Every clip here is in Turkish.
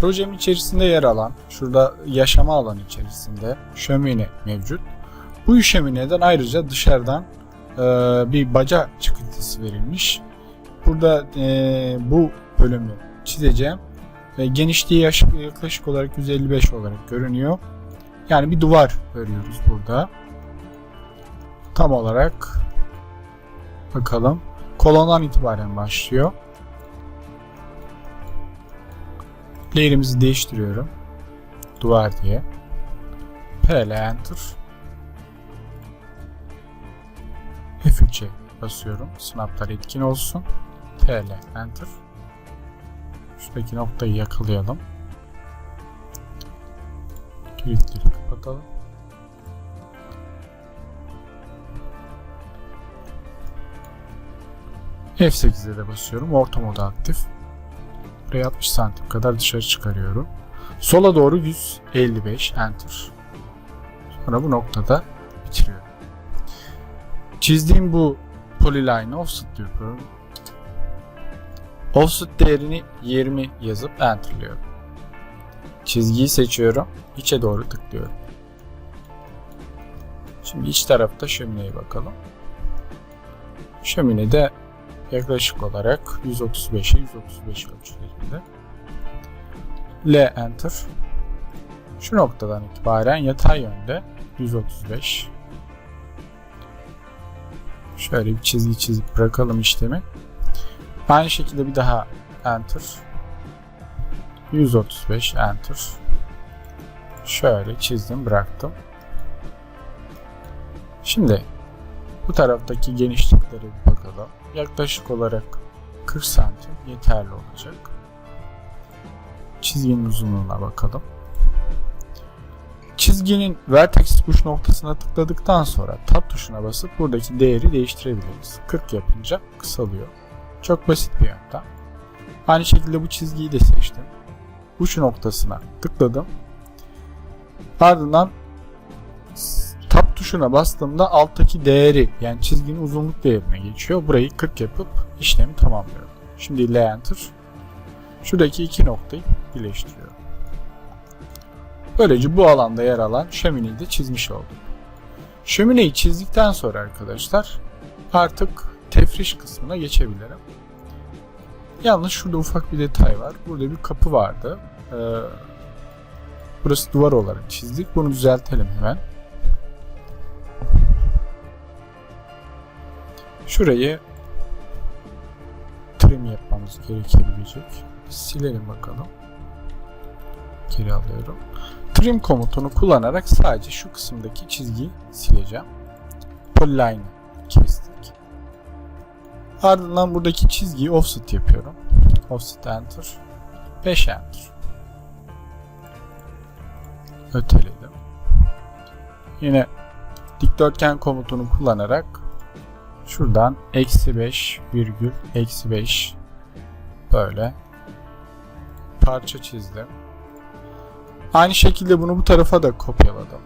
Projemin içerisinde yer alan, şurada yaşama alanı içerisinde şömine mevcut. Bu şömineden ayrıca dışarıdan e, bir baca çıkıntısı verilmiş. Burada e, bu bölümü çizeceğim. Ve genişliği yaklaşık olarak 155 olarak görünüyor. Yani bir duvar örüyoruz burada. Tam olarak bakalım. Kolondan itibaren başlıyor. Layer'imizi değiştiriyorum. Duvar diye. PL Enter. F3'e basıyorum. Snaplar etkin olsun. TL Enter. Şuradaki noktayı yakalayalım. Kilitleri kapatalım. F8'e de basıyorum. Orta modu aktif. Buraya 60 santim kadar dışarı çıkarıyorum. Sola doğru 155 enter. Sonra bu noktada bitiriyorum. Çizdiğim bu polyline offset yapıyorum. Offset değerini 20 yazıp enterlıyorum. Çizgiyi seçiyorum. İçe doğru tıklıyorum. Şimdi iç tarafta şömineye bakalım. Şöminede yaklaşık olarak 135'e 135 ölçülerinde. L enter. Şu noktadan itibaren yatay yönde 135. Şöyle bir çizgi çizip bırakalım işlemi. Aynı şekilde bir daha enter. 135 enter. Şöyle çizdim bıraktım. Şimdi bu taraftaki genişliklere bir bakalım. Yaklaşık olarak 40 santim yeterli olacak. Çizginin uzunluğuna bakalım. Çizginin vertex uç noktasına tıkladıktan sonra tab tuşuna basıp buradaki değeri değiştirebiliriz. 40 yapınca kısalıyor. Çok basit bir yöntem. Aynı şekilde bu çizgiyi de seçtim. Uç noktasına tıkladım. Ardından tuşuna bastığımda alttaki değeri yani çizginin uzunluk değerine geçiyor. Burayı 40 yapıp işlemi tamamlıyorum. Şimdi L enter. Şuradaki iki noktayı birleştiriyorum. Böylece bu alanda yer alan şömineyi de çizmiş oldum. Şömineyi çizdikten sonra arkadaşlar artık tefriş kısmına geçebilirim. Yalnız şurada ufak bir detay var. Burada bir kapı vardı. Ee, burası duvar olarak çizdik. Bunu düzeltelim hemen. Şurayı trim yapmamız gerekebilecek. Silelim bakalım. Geri alıyorum. Trim komutunu kullanarak sadece şu kısımdaki çizgiyi sileceğim. Polyline kestik. Ardından buradaki çizgiyi offset yapıyorum. Offset enter. 5 enter. Öteledim. Yine dikdörtgen komutunu kullanarak şuradan eksi 5 virgül eksi 5 böyle parça çizdim. Aynı şekilde bunu bu tarafa da kopyaladım.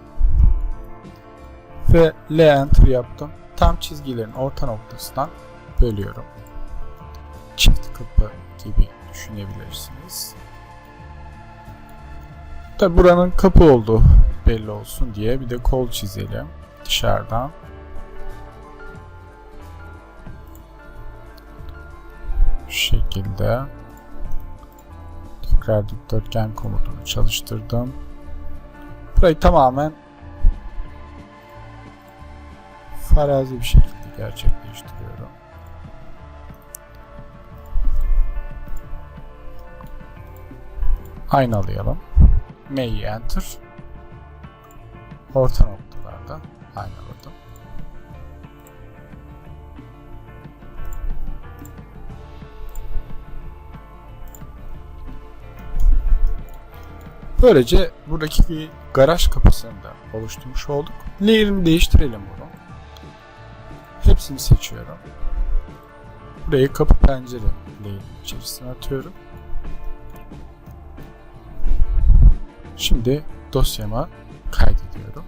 Ve L enter yaptım. Tam çizgilerin orta noktasından bölüyorum. Çift kapı gibi düşünebilirsiniz. Tabi buranın kapı olduğu belli olsun diye bir de kol çizelim dışarıdan. Şekilde tekrar dikdörtgen komutunu çalıştırdım. Burayı tamamen farazi bir şekilde gerçekleştiriyorum. Aynalayalım. M'yi enter. Orta noktalarda aynaladım. Böylece buradaki bir garaj kapısını da oluşturmuş olduk. Layer'ını değiştirelim bunu. Hepsini seçiyorum. Burayı kapı pencere layer'ın içerisine atıyorum. Şimdi dosyama kaydediyorum.